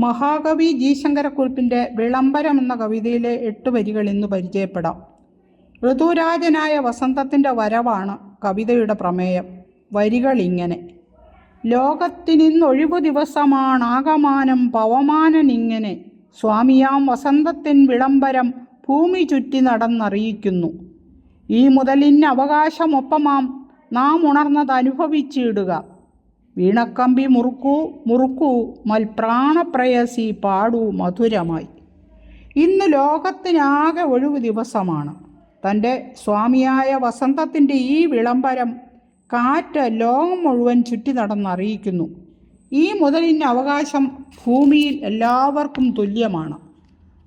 മഹാകവി ജി ശങ്കരക്കുറിപ്പിന്റെ വിളംബരം എന്ന കവിതയിലെ എട്ട് വരികൾ ഇന്ന് പരിചയപ്പെടാം. ഋതുരാജനായ വസന്തത്തിന്റെ വരവാണ് കവിതയുടെ പ്രമേയം. വരികൾ ഇങ്ങനെ ലോകത്തിനിന്നൊഴിവു ദിവസമാണാകമാനം പവമാനനിങ്ങനെ സ്വാമിയാം വസന്തത്തിൻ വിളംബരം ഭൂമി ചുറ്റി നടന്നറിയിക്കുന്നു. ഈ മുതലിന് അവകാശമൊപ്പമാം നാം ഉണർന്നത് അനുഭവിച്ചിടുക. വീണക്കമ്പി മുറുക്കൂ മുറുക്കൂ മൽപ്രാണപ്രയസി പാടൂ മധുരമായി. ഇന്ന് ലോകത്തിനാകെ ഒഴിവു ദിവസമാണ്. തന്റെ സ്വാമിയായ വസന്തത്തിന്റെ ഈ വിളംബരം കാറ്റ് ലോകം മുഴുവൻ ചുറ്റി നടന്നറിയിക്കുന്നു ഈ മുതലിന് അവകാശം ഭൂമിയിൽ എല്ലാവർക്കും തുല്യമാണ്.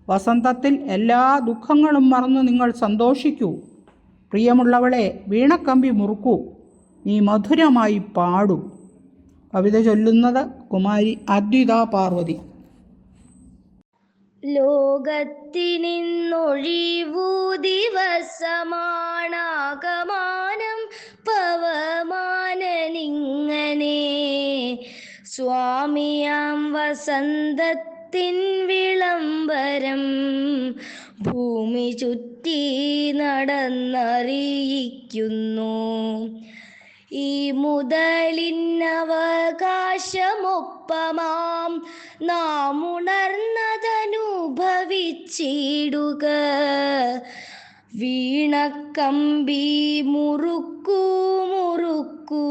വസന്തത്തിൽ എല്ലാ ദുഃഖങ്ങളും മറന്ന് നിങ്ങൾ സന്തോഷിക്കൂ. പ്രിയമുള്ളവളെ വീണക്കമ്പി മുറുക്കൂ. നീ മധുരമായി പാടൂ. കവിത ചൊല്ലുന്നത് കുമാരി അദ്വിത പാർവതി. ലോകത്തിനിന്നൊഴിവു ദിവസമാണാകമാനം പവമാനനിങ്ങനെ. സ്വാമിയാം വസന്തത്തിൻ വിളംബരം ഭൂമി ചുറ്റി നടന്നറിയിക്കുന്നു. ഈ മുതലിന്നവകാശമൊപ്പമാം നാം ഉണർന്നതനുഭവിച്ചിടുക. വീണക്കമ്പി മുറുക്കൂ മുറുക്കൂ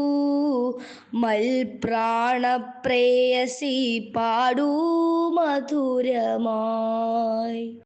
മൽപ്രാണപ്രേയസി പാടൂ മധുരമായി.